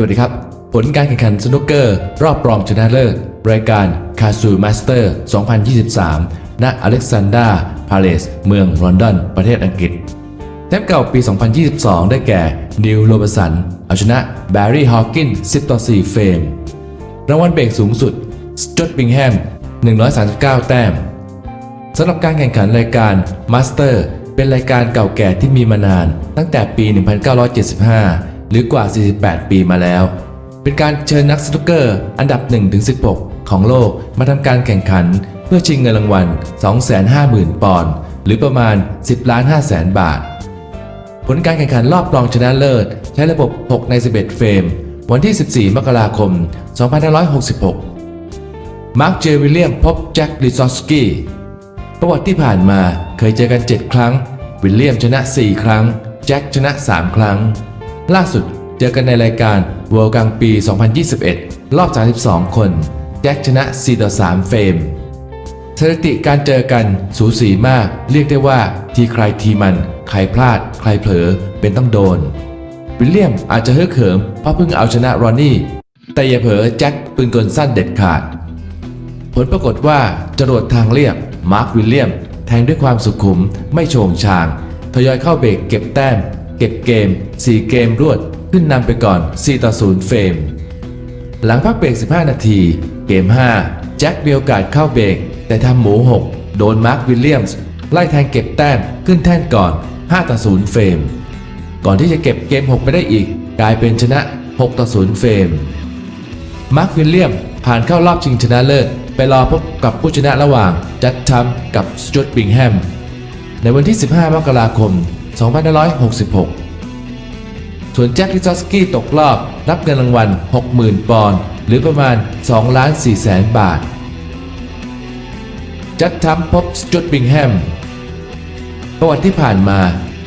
สวัสดีครับ ผลการแข่งขันสนุกเกอร์ รอบรองชนะเลิศรายการคาซูมาสเตอร์ 2023 ณ อเล็กซานดราพาเลส เมืองลอนดอน ประเทศอังกฤษแชมป์เก่าปี 2022 ได้แก่ นิวโรบสัน เอาชนะแบร์รี่ฮอว์กิน 10 ต่อ 4 เฟรม รางวัลเบรกสูงสุด สจอตบิงแฮม 139 แต้ม สำหรับการแข่งขันรายการ Master เป็นรายการเก่าแก่ที่มีมานาน ตั้งแต่ปี 1975 หรือกว่า 48 ปีมาแล้ว เป็นการเชิญนักสนุกเกอร์อันดับ 1-16 ของโลกมาทำการแข่งขัน เพื่อชิงเงินรางวัล 250,000 ปอนด์หรือประมาณ 10ล้าน5แสนบาท ผลการแข่งขันรอบรองชนะเลิศ ใช้ระบบ 6 ใน 11 เฟรม วันที่ 14 มกราคม 2566 มาร์ค เจวิลเลียมพบแจ็คลิซอสกี้ประวัติที่ผ่านมาเคยเจอกัน 7 ครั้ง วิลเลียมชนะ 4 ครั้ง แจ็คชนะ 3 ครั้ง ล่าสุดเจอกันในรายการ World กลางปี 2021 รอบ 32 คน แจ็คชนะ 4 ต่อ 3 เฟรมสถิติการเจอกันสูสีมาก เรียกได้ว่าทีใครทีมัน ใครพลาด ใครเผลอเป็นต้องโดน วิลเลียมอาจจะเฮ้อเขิมเพราะเพิ่งเอาชนะรอนนี่ แต่อย่าเผลอแจ็คปืนกลสั้นเด็ดขาด ผลปรากฏว่าจรวดทางเรียบมาร์ควิลเลียม แทงด้วยความสุขุมไม่โฉงชาง ทยอยเข้าเบรกเก็บแต้ม เก็บเกม 4 เกมรวด ขึ้นนำไปก่อน 4 ต่อ 0 เฟรม หลังพักเบรก 15 นาที เกม 5 แจ็คมีโอกาสเข้าเบรก แต่ทำหมู 6 โดนมาร์ควิลเลียมส์ไล่แทงเก็บแต้มขึ้นแท่นก่อน 5 ต่อ 0 เฟรม ก่อนที่จะเก็บเกม 6 ไปได้อีก กลายเป็นชนะ 6 ต่อ 0 เฟรม มาร์ควิลเลียมผ่านเข้ารอบชิงชนะเลิศไปรอพบกับผู้ชนะระหว่าง จัดทัมกับสจ u ตบิงแฮม ในวันที่ 15 มกราคม 2566 ส่วนแจ็คลิซอสกี้ตกรอบ รับเงินรางวัล 60,000 ปอนด์หรือประมาณ2ล้าน4แสนบาท จัดทัมพบสจ u ตบิงแฮม ประวัติที่ผ่านมา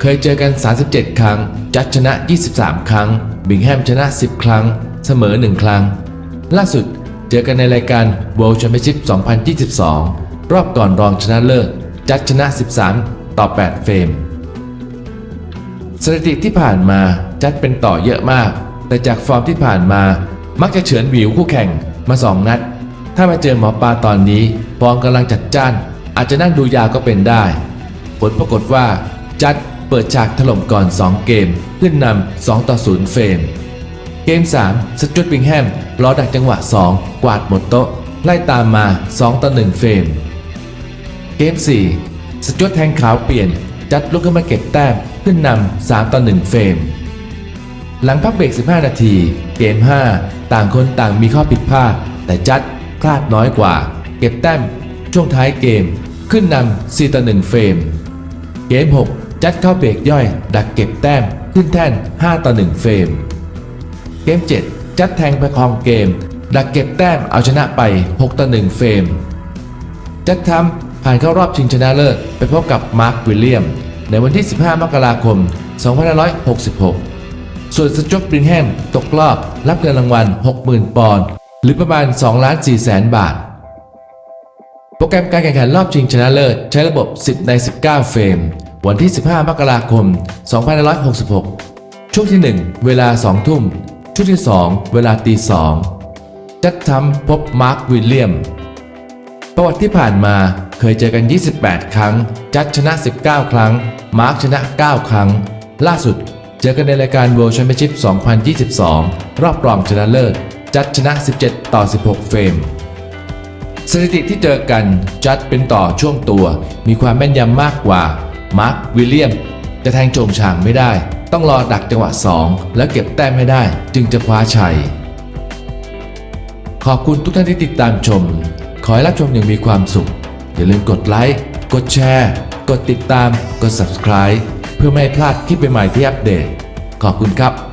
เคยเจอกัน 37 ครั้ง จัดชนะ 23 ครั้ง บิงแฮมชนะ 10 ครั้ง เสมอ 1 ครั้ง ล่าสุดเจอกันในรายการ World Championship 2022 รอบก่อนรองชนะเลิศ จัดชนะ 13 ต่อ 8 เฟรม สถิติที่ผ่านมาจัดเป็นต่อเยอะมาก แต่จากฟอร์มที่ผ่านมามักจะเฉือนหวิวคู่แข่งมา2นัด ถ้ามาเจอหมอปลาตอนนี้ฟอร์มกำลังจัดจ้าน อาจจะนั่งดูยาวก็เป็นได้ ผลปรากฏว่าจัดเปิดฉากถล่มก่อน 2 เกมขึ้นนำ2ต่อ0เฟรม เกม 3 สจวตบิงแฮมรอดักจังหวะ 2 กวาดหมดโต๊ะ ไล่ตามมา 2 ต่อ1เฟรม เกม 4 สจวตแทงขาวเปลี่ยนจัดลุกขึ้นมาเก็บแต้ม ขึ้นนำ3ต่อ1เฟรม หลังพักเบรก 15 นาที เกม 5 ต่างคนต่างมีข้อผิดพลาด แต่จัดพลาดน้อยกว่า เก็บแต้มช่วงท้ายเกม ขึ้นนำ4ต่อ1เฟรม เกม 6 จัดเข้าเบรกย่อย ดักเก็บแต้มขึ้นแท่น 5 ต่อ1เฟรม เกม 7 จัดแทงประคองเกม ดักเก็บแต้มเอาชนะไป 6 ต่อ1เฟรม จัดทำผ่านเข้ารอบชิงชนะเลิศไปพบกับมาร์ควิลเลียม ในวันที่ 15 มกราคม 2566 ส่วนสจ๊อกบริงแฮมตกรอบรับเงินรางวัล 60,000 ปอนด์หรือประมาณ2ล้าน4แสนบาท โปรแกรมการแข่งขันรอบชิงชนะเลิศใช้ระบบ 10 ใน 19 เฟรม วันที่ 15 มกราคม 2566 ช่วงที่ 1 เวลา 2 ทุ่ม ช่วงที่ 2 เวลาตี 2 จัดทำพบมาร์ควิลเลียม ประวัติที่ผ่านมาเคยเจอกัน 28 ครั้ง จัดชนะ 19 ครั้ง มาร์คชนะ 9 ครั้ง ล่าสุด เจอกันในรายการ World Championship 2022 รอบรองชนะเลิศ จัดชนะ 17 ต่อ 16 เฟรม สถิติที่เจอกันจัดเป็นต่อช่วงตัว มีความแม่นยำมากกว่า มาร์ควิลเลียม จะแทงโจงฉางไม่ได้ ต้องรอดักจังหวะ 2 แล้วเก็บแต้มให้ได้ จึงจะคว้าชัย ขอบคุณทุกท่านที่ติดตามชม ขอให้รับชมอย่างมีความสุข อย่าลืมกดไลค์ กดแชร์ กดติดตาม กด subscribe เพื่อไม่ให้พลาดคลิปใหม่ๆที่อัปเดต ขอบคุณครับ